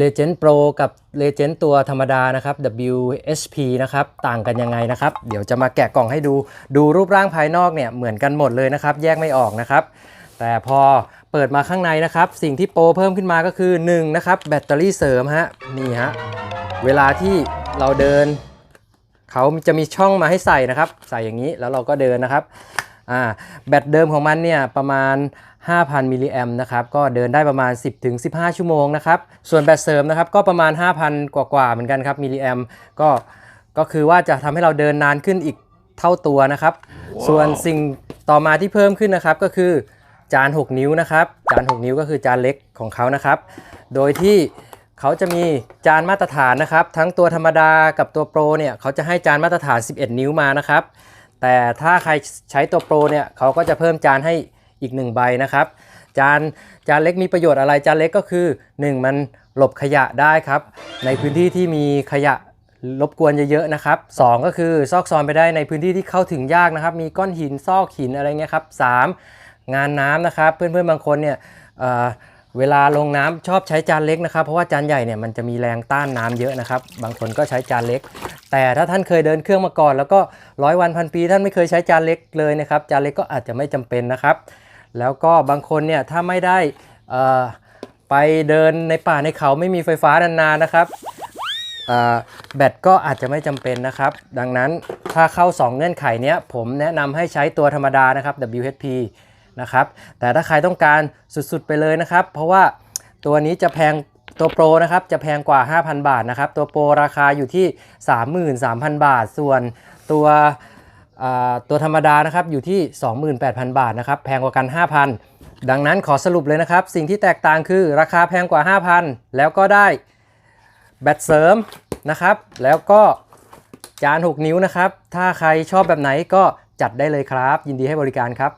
Legend Pro กับ Legend ตัวธรรมดานะครับ WSP นะครับ ต่างกันยังไงนะครับ เดี๋ยวจะมาแกะกล่องให้ดู ดูรูปร่างภายนอกเนี่ยเหมือนกันหมดเลยนะครับ แยกไม่ออกนะครับ แต่พอเปิดมาข้างในนะครับ สิ่งที่โปรเพิ่มขึ้นมาก็คือ1นะครับแบตเตอรี่เสริมฮะ นี่ฮะ เวลาที่เราเดิน เขาจะมีช่องมาให้ใส่นะครับ ใส่อย่างนี้แล้วเราก็เดินนะครับ อ่าแบตเดิมของมันเนี่ยประมาณ 5,000 มิลลิแอมนะครับ ก็เดินได้ประมาณ 10-15 ชั่วโมงนะครับ ส่วนแบตเสริมนะครับก็ประมาณ 5,000 กว่าๆเหมือนกันครับมิลลิแอมก็ก็คือว่าจะทำให้เราเดินนานขึ้นอีกเท่าตัวนะครับส่วนสิ่งต่อมาที่เพิ่มขึ้นนะครับก็คือจาน 6 นิ้วนะครับ จาน 6 นิ้วก็คือจานเล็กของเขานะครับ โดยที่เขาจะมีจานมาตรฐานนะครับ ทั้งตัวธรรมดากับตัวโปรเนี่ยเขาจะให้จานมาตรฐาน 11 นิ้วมานะครับ แต่ถ้าใครใช้ตัวโปรเนี่ยเขาก็จะเพิ่มจานให้อีก 1 ใบนะครับ จานจานเล็กมีประโยชน์อะไรจานเล็กก็คือ 1 มันหลบขยะได้ครับ ในพื้นที่ที่มีขยะรบกวนเยอะๆนะครับสองก็คือซอกซอนไปได้ในพื้นที่ที่เข้าถึงยากนะครับ มีก้อนหินซอกหินอะไรเงี้ยครับสามงานน้ำนะครับ เพื่อนๆบางคนเนี่ย เวลาลงน้ำชอบใช้จานเล็กนะครับ เพราะว่าจานใหญ่เนี่ยมันจะมีแรงต้านน้ำเยอะนะครับ บางคนก็ใช้จานเล็ก แต่ถ้าท่านเคยเดินเครื่องมาก่อน แล้วก็ร้อยวันพันปี ท่านไม่เคยใช้จานเล็กเลยนะครับจานเล็กก็อาจจะไม่จำเป็นนะครับ แล้วก็บางคนเนี่ยถ้าไม่ได้ไปเดินในป่าในเขาไม่มีไฟฟ้านานๆนะครับแบตก็อาจจะไม่จำเป็นนะครับ ดังนั้นถ้าเข้า 2 เงื่อนไขเนี้ยผมแนะนำให้ใช้ตัวธรรมดานะครับ WHP นะครับ แต่ถ้าใครต้องการสุดๆไปเลยนะครับ เพราะว่าตัวนี้จะแพงตัวโปรนะครับจะแพงกว่า 5,000 บาทนะครับ ตัวโปรราคาอยู่ที่ 33,000 บาท ส่วนตัวตัวธรรมดานะครับอยู่ที่ 28,000 บาทนะครับแพงกว่ากัน 5,000 ดังนั้นขอสรุปเลยนะครับ สิ่งที่แตกต่างคือราคาแพงกว่า 5,000 แล้วก็ได้แบตเสริมนะครับ แล้วก็จาน 6 นิ้วนะครับ ถ้าใครชอบแบบไหนก็จัดได้เลยครับ ยินดีให้บริการครับ